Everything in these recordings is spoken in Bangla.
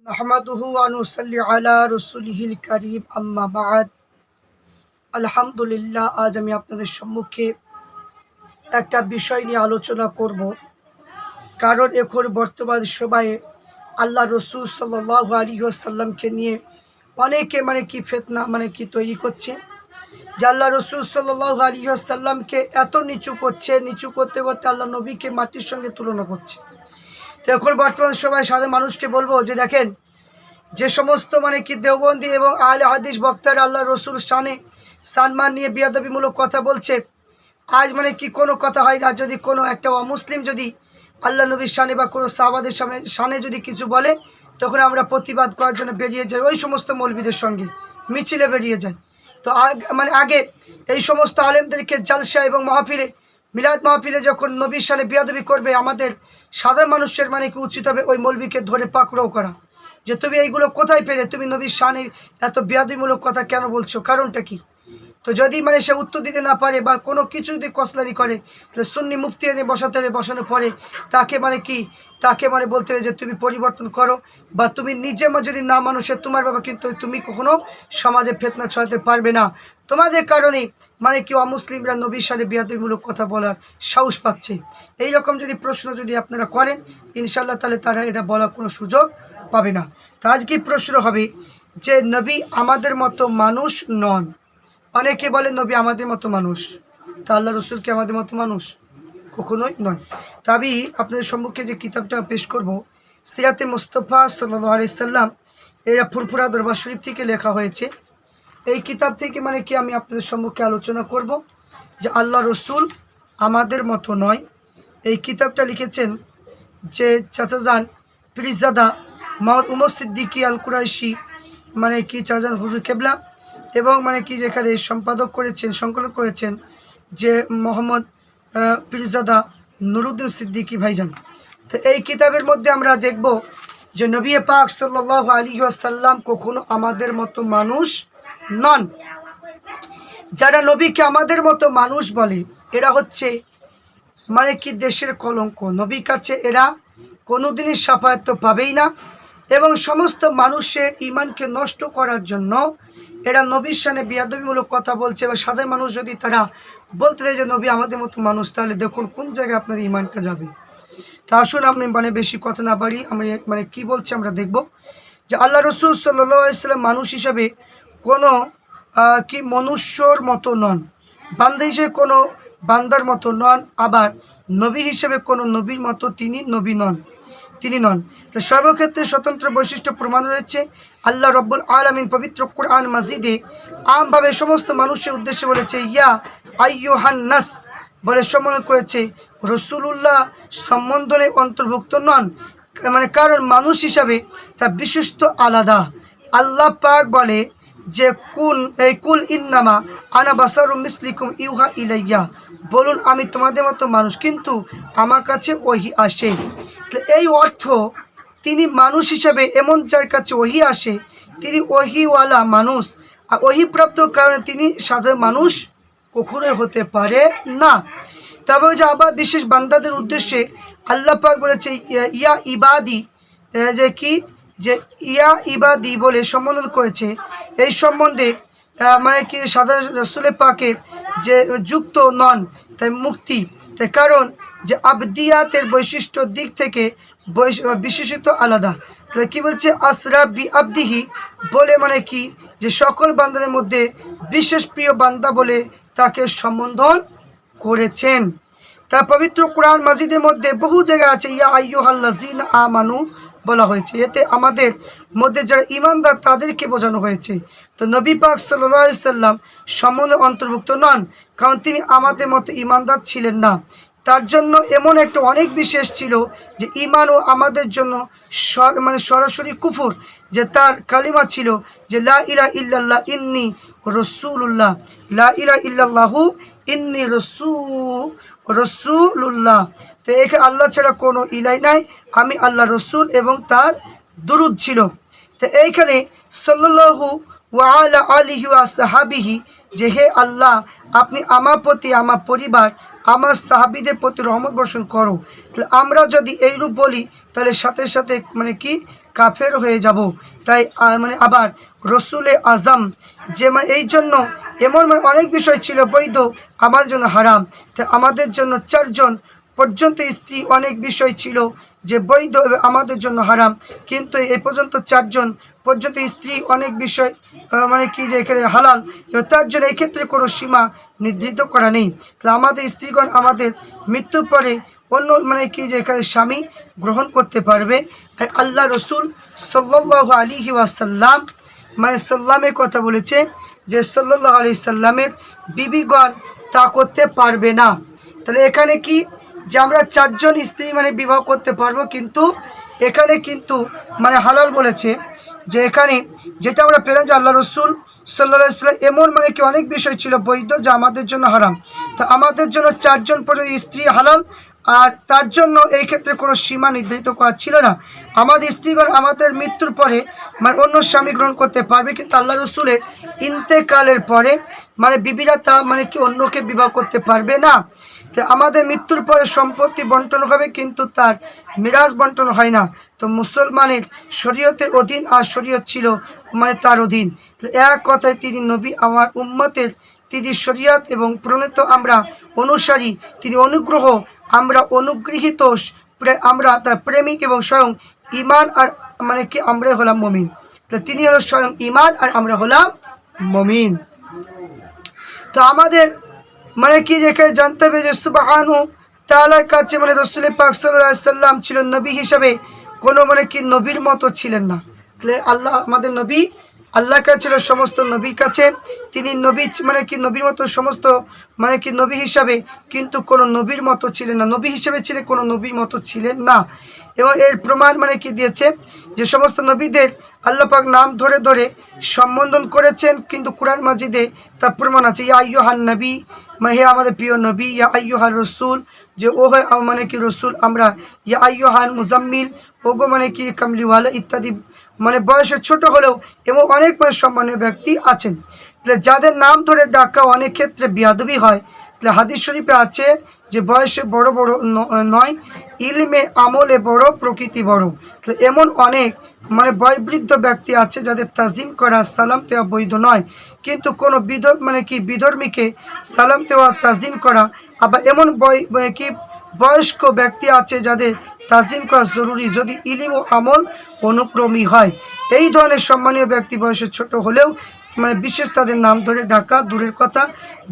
نحمده ونصلي على رسوله الكريم أما بعد আলহামদুলিল্লাহ আজ আমি আপনাদের সম্মুখে একটা বিষয় নিয়ে আলোচনা করব কারণ এখন বর্তমান সময়ে আল্লাহ রসুল সাল্লাহ আলী আসাল্লামকে নিয়ে অনেকে মানে কি ফেতনা মানে কি তৈরি করছে যে আল্লাহ রসুল সাল্লাহ আলী আসাল্লামকে এত নিচু করছে নিচু করতে করতে আল্লাহ নবীকে মাটির সঙ্গে তুলনা করছে তো এখন বর্তমান সময় সাধারণ মানুষকে বলব যে দেখেন, যে সমস্ত মানে কি দেওবন্দি এবং আহলে হাদিস বক্তার আল্লাহ রসুল শানে সানমান নিয়ে বিয়াদবিমূলক কথা বলছে, আজ মানে কি কোনো কথা হয় না? যদি কোনো একটা অমুসলিম যদি আল্লাহ নবীর শানে বা কোনো সাহাবাদের সামনে শানে যদি কিছু বলে, তখন আমরা প্রতিবাদ করার জন্য বেরিয়ে যাই ওই সমস্ত মৌলবিদের সঙ্গে, মিছিলে বেরিয়ে যাই। তো আগ- মানে আগে এই সমস্ত আলেমদেরকে জালসা এবং মাহফিলে মিলাদ মাহফিলে যখন নবীর সালে বিয়াদবি করবে, আমাদের সাধারণ মানুষের মানে কি উচিত হবে ওই মৌলবিকে ধরে পাকড়াও করা? যে তুমি এইগুলো কোথায় পেলে? তুমি নবীর শানের এত বিয়াদিমূলক কথা কেন বলছো? কারণটা কি? তো যদি মানে সে উত্তর দিতে না পারে বা কোনো কিছু যদি কসলারি করে, তাহলে সুন্নি মুফতি এনে বসাতে হবে, বসানোর পরে তাকে মানে কি, তাকে মানে বলতে হবে যে তুমি পরিবর্তন করো বা তুমি নিজে যদি না মানুষের তোমার বাবা কিন্তু তুমি কখনো সমাজে ফেতনা ছড়াতে পারবে না। তোমাদের কারণে মানে কি অমুসলিমরা নবীর সালে বিয়াদমূলক কথা বলার সাহস পাচ্ছে। এই রকম যদি প্রশ্ন যদি আপনারা করেন ইনশাল্লাহ তাহলে তারা এটা বলার কোনো সুযোগ পাবে না। তো আজকে প্রশ্ন হবে যে, নবী আমাদের মতো মানুষ নন। অনেকে বলে নবী আমাদের মতো মানুষ। তা আল্লাহ রসুল কি আমাদের মতো মানুষ? কখনোই নয়। তা আমি আপনাদের সম্মুখে যে কিতাবটা পেশ করব, সিরাতে মোস্তফা সাল্লাহ আলাইসাল্লাম এরা ফুরফুরা দরবার শরীফ থেকে লেখা হয়েছে। এই কিতাব থেকে মানে কি আমি আপনাদের সম্মুখে আলোচনা করব? যে আল্লাহ রসুল আমাদের মতো নয়। এই কিতাবটা লিখেছেন যে চাচাজান ফিরিজাদা মোহাম্মদ উমর সিদ্দিকি আল কুরাইশি মানে কি চাচাজান হুজুর কেবলা? এবং মানে কি যেখানে সম্পাদক করেছেন সংকলন করেছেন যে মোহাম্মদ আহ, ফিরিজাদা নুরুদ্দিন সিদ্দিকী ভাইজান। তো এই কিতাবের মধ্যে আমরা দেখব যে নবী পাক সাল্লাহ আলী আসাল্লাম কখনো আমাদের মতো মানুষ নন। যারা নবীকে আমাদের মতো মানুষ বলে এরা হচ্ছে মানে কি দেশের কলঙ্ক। নবীর কাছে এরা কোনোদিনই সাফায়ত্ত পাবেই না এবং সমস্ত মানুষের ইমানকে নষ্ট করার জন্য এরা নবীর সামনে বিয়াদবিমূলক কথা বলছে এবং সাধারণ মানুষ যদি তারা বলতে চায় যে, নবী আমাদের মতো মানুষ তাহলে দেখুন কোন জায়গায় আপনার ইমানটা যাবে। তা আসুন আমি মানে বেশি কথা না পারি আমি মানে কি বলছি আমরা দেখব। যে আল্লাহ রসুল সাল্লাম মানুষ হিসাবে কোনো কি মনুষ্যর মতো নন। বান্দা হিসেবে কোনো, বান্দার মতো নন। আবার নবী হিসেবে কোনো নবীর মতো তিনি নবী নন, তিনি নন। তো সর্বক্ষেত্রে স্বতন্ত্র বৈশিষ্ট্য প্রমাণ রয়েছে। আল্লাহ রব্বুল আলমিন পবিত্র কোরআন মাজিদে আমভাবে সমস্ত মানুষের উদ্দেশ্যে বলেছে, ইয়া আইয়ুহান নাস। বলে সম্বোধন করেছে, রসুলুল্লাহ সম্বন্ধনে অন্তর্ভুক্ত নন। মানে কারণ মানুষ হিসাবে তা বিশিষ্ট আলাদা। আল্লাহ পাক বলে যে, কুল, এই কুল ইন্নামা আনা বাসারু মিসলিকুম ইউহা ইলাইয়া। বলুন, আমি তোমাদের মতো মানুষ কিন্তু আমার কাছে ওহি আসে। এই অর্থ তিনি মানুষ হিসাবে এমন যার কাছে ওহি আসে, তিনি ওহিওয়ালা মানুষ। আর ওহিপ্রাপ্ত কারণে তিনি সাধারণ মানুষ কখনোই হতে পারে না। তবে যে আবার বিশেষ বান্দাদের উদ্দেশ্যে আল্লাহ পাক বলেছে, ইয়া- ইবাদি যে কি? যে ইয়া ইবাদি বলে সম্বোধন করেছে। এই সম্বন্ধে মানে কি সাধারণ রসুলের পাকের যে যুক্ত নন, তাই মুক্তি। তাই কারণ যে আবদিয়াতের বৈশিষ্ট্য দিক থেকে বিশেষিত আলাদা। তাহলে কি বলছে? আসরা বি আবদিহি বলে মানে কি? যে সকল বান্দাদের মধ্যে বিশেষ প্রিয় বান্দা বলে তাকে সম্বোধন করেছেন। তার পবিত্র কোরআন মাজিদের মধ্যে বহু জায়গা আছে। ইয়া আইয়ুহাল্লাজিন আমানু বলা হয়েছে। এতে আমাদের মধ্যে যারা ইমানদার তাদেরকে বোঝানো হয়েছে। তো নবী পাক সাল্লাম সম্বন্ধে অন্তর্ভুক্ত নন, কারণ তিনি আমাদের মতো ইমানদার ছিলেন না। তার জন্য এমন একটা অনেক বিশেষ ছিল যে ইমানও আমাদের জন্য মানে সরাসরি কুফুর, যে তার কালিমা ছিল যে লা ইলা ইল্লাল্লাহ ইন্নি রসুল্লাহ লা ইলা ইল্লাল্লাহু ইন্নি রসু রসুল্লাহ তো এখানে আল্লাহ ছাড়া কোনো ইলাই নাই, আমি আল্লাহ রসুল এবং তার দুরুদ ছিল। তো এইখানে সাল্লাহু ওয়ালা আলিহি সাহাবিহি যে হে আল্লাহ, আপনি আমার প্রতি আমার পরিবার আমার সাহাবিদের প্রতি রহমত বর্ষণ করো। তাহলে আমরা যদি এইরূপ বলি, তাহলে সাথে সাথে মানে কি? কাফের হয়ে যাব। তাই মানে আবার রসুলে আজম যে মানে এই জন্য এমন মানে অনেক বিষয় ছিল, বৈধ, আমার জন্য হারাম। তাই আমাদের জন্য চারজন পর্যন্ত স্ত্রী অনেক বিষয় ছিল। যে বৈধ আমাদের জন্য হারাম। কিন্তু এই পর্যন্ত চারজন পর্যন্ত স্ত্রী অনেক বিষয় মানে কি যে এখানে হালাল তার জন্য এই ক্ষেত্রে কোনো সীমা নির্ধারিত করা নেই। তাহলে আমাদের স্ত্রীগণ আমাদের মৃত্যুর পরে অন্য মানে কি যে এখানে স্বামী গ্রহণ করতে পারবে। আর আল্লাহ রসুল সাল্লাহ আলী ওয়াসাল্লাম মানে সাল্লামের কথা বলেছে যে সাল্লাহ আলি সাল্লামের বিবিগণ তা করতে পারবে না। তাহলে এখানে কি যে আমরা চারজন স্ত্রী মানে বিবাহ করতে পারব, কিন্তু এখানে কিন্তু মানে হালাল বলেছে যে এখানে যেটা আমরা পেলাম যে আল্লাহ রসুল সাল্লাম এমন মানে কি অনেক বিষয় ছিল বৈধ যা আমাদের জন্য হারাম। তো আমাদের জন্য চারজন পর্যন্ত স্ত্রী হালাল আর তার জন্য এই ক্ষেত্রে কোনো সীমা নির্ধারিত করা ছিল না। আমাদের স্ত্রীগণ আমাদের মৃত্যুর পরে মানে অন্য স্বামী গ্রহণ করতে পারবে, কিন্তু আল্লাহ রসুলের ইন্তেকালের পরে মানে বিবিরা তা মানে কি অন্যকে বিবাহ করতে পারবে না। তো আমাদের মৃত্যুর পরে সম্পত্তি বন্টন হবে, কিন্তু তার মিরাজ বন্টন হয় না। তো মুসলমানের শরীয়তের অধীন আর শরীয়ত ছিল মানে তার অধীন। এক কথায় তিনি নবী, আমার উম্মতের তিনি শরীয়ত এবং প্রণীত আমরা অনুসারী। তিনি অনুগ্রহ, আমরা অনুগৃহীত আমরা তার প্রেমিক এবং স্বয়ং ইমান আর মানে কি আমরা হলাম মমিন। তো তিনি হলো স্বয়ং ইমান আর আমরা হলাম মমিন। তো আমাদের মানে কি যেখানে জানতে হবে যে সুবাহানু তালার কাছে মানে রসুল পাক সাল্লাম ছিল নবী হিসাবে। কোনো মানে কি নবীর মতো ছিলেন না। তাহলে আল্লাহ আমাদের নবী আল্লাহর কাছে ছিল সমস্ত নবীর কাছে। তিনি নবী মানে কি নবীর মতো সমস্ত মানে কি নবী হিসাবে কিন্তু কোনো নবীর মতো ছিলেন না। নবী হিসাবে ছিলেন, কোনো নবীর মতো ছিলেন না। এবং এর প্রমাণ মানে কি দিয়েছে? যে সমস্ত নবীদের আল্লাহ পাক নাম ধরে ধরে সম্বোধন করেছেন, কিন্তু কোরআন মাজিদে তার প্রমাণ আছে, ইয়া আইয়ুহান নবী মানে হে আমাদের প্রিয় নবী, ইয়া আইয়ুহার রসুল যে ও হয় মানে কি রসুল, আমরা ইয়া আইয়ুহান মুজাম্মিল, ওগো মানে কি কামলিওয়ালা ইত্যাদি। মানে বয়সে ছোট হলেও এবং অনেক বয়স সম্মানীয় ব্যক্তি আছেন। তাহলে যাদের নাম ধরে ডাকা অনেক ক্ষেত্রে বিয়াদবি হয়। তাহলে হাদিস শরীফে আছে যে বয়সে বড় বড় নয়, ইলমে আমলে বড়, প্রকৃতি বড়। তো এমন অনেক মানে বয়বৃদ্ধ ব্যক্তি আছে যাদের তাজিম করা সালাম দেওয়া বৈধ নয়। কিন্তু কোনো বিধ মানে কি বিধর্মীকে সালাম দেওয়া, তাজিম করা, আবার এমন বয় কি বয়স্ক ব্যক্তি আছে যাদের তাজিম করা জরুরি যদি ইলিম ও আমল অনুক্রমী হয়। এই ধরনের সম্মানীয় ব্যক্তি বয়সে ছোট হলেও মানে বিশেষ তাদের নাম ধরে ডাকা, দূরের কথা,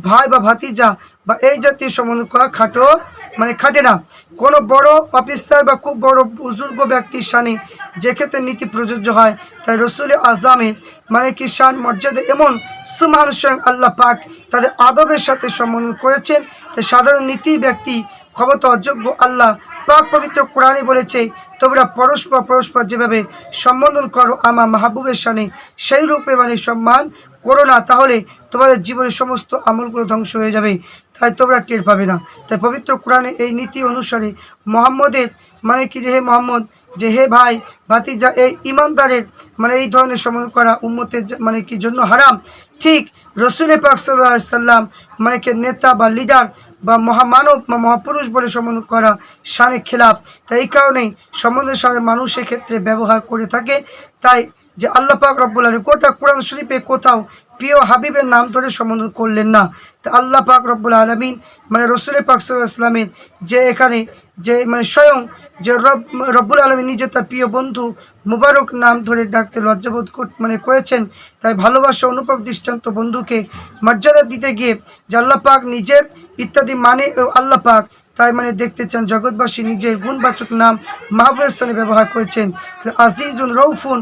ভাই বা ভাতিজা বা এই জাতীয় সম্বন্ধ করা খাটো মানে খাটে না। কোনো বড় অফিসার বা খুব বড় বুজুর্গ ব্যক্তির সানে যে ক্ষেত্রে নীতি প্রযোজ্য হয়, তাই রসুল আজামের মানে কি শান, মর্যাদা এমন সুমান স্বয়ং আল্লাহ পাক তাদের আদবের সাথে সম্বোধন করেছেন। তাই সাধারণ নীতি ব্যক্তি ক্ষমতা অযোগ্য আল্লাহ পাক পবিত্র কোরআনে বলেছে, তোমরা পরস্পর পরস্পর যেভাবে সম্বোধন করো আমার মাহবুবের সানে সেই রূপে মানে সম্মান করো না, তাহলে তোমাদের জীবনের সমস্ত আমলগুলো ধ্বংস হয়ে যাবে। তাই তোমরা টের পাবে না। তাই পবিত্র কোরআনে এই নীতি অনুসারে মোহাম্মদের মানে কি যে হে মোহাম্মদ, যে হে ভাই, ভাতিজা, এই ইমানদারের মানে এই ধরনের সম্বোধন করা উম্মতের মানে কি জন্য হারাম? ঠিক রসুল পাক সাল্লাহ সাল্লাম মানে কি নেতা বা লিডার বা মহামানব বা মহাপুরুষ বলে সম্বোধন করা সানে খেলাপ তাই এই কারণেই সম্বন্ধের সাথে মানুষের ক্ষেত্রে ব্যবহার করে থাকে। তাই যে আল্লাহ পাক রব্বুল গোটা কোরআন শরীফে কোথাও প্রিয় হাবিবের নাম ধরে সম্বোধন করলেন না। তা আল্লাহ পাক রব্বুল আলমিন মানে রসুল পাক সাল্লাহ ইসলামের যে এখানে যে মানে স্বয়ং যে রব, রব্বুল আলমী নিজে তার প্রিয় বন্ধু মুবারক নাম ধরে ডাকতে লজ্জাবোধ মানে করেছেন। তাই ভালোবাসা, অনুপম দৃষ্টান্ত বন্ধুকে মর্যাদা দিতে গিয়ে যে আল্লাহ পাক নিজের ইত্যাদি মানে আল্লাহ পাক, তাই মানে দেখতে চান জগৎবাসী নিজের গুণবাচক নাম মাহবুবের স্থানে ব্যবহার করেছেন। আজিজুন রৌফুন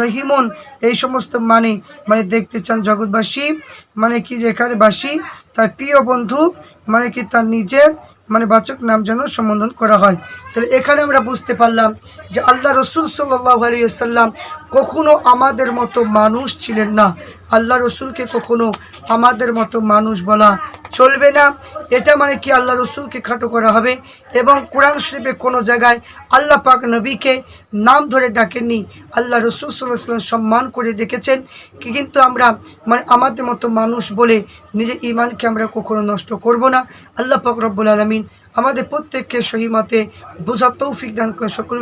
রহিমুন, এই সমস্ত মানে মানে দেখতে চান জগৎবাসী। মানে কি যে এখানে বাসী, তার প্রিয় বন্ধু মানে কি তার নিজের মানে বাচক নাম যেন সম্বোধন করা হয়। তাহলে এখানে আমরা বুঝতে পারলাম যে আল্লাহ রসুল সাল্লাহ আলিয়াল্লাম কখনো আমাদের মতো মানুষ ছিলেন না। আল্লাহ রসুলকে কখনো আমাদের মতো মানুষ বলা চলবে না। এটা মানে কি আল্লাহ রসুলকে খাটো করা হবে এবং কোরআন শরীফে কোনো জায়গায় আল্লাহ পাক নবীকে নাম ধরে ডাকেননি। আল্লাহ রসুল সাল্লাহ সম্মান করে ডেকেছেন কি কিন্তু আমরা মানে আমাদের মতো মানুষ বলে নিজের ইমানকে আমরা কখনো নষ্ট করব না। আল্লাহ পাক রব্বুল আলমিন আমাদের প্রত্যেককে সহিমতে বোঝা তৌফিক দান করে সকল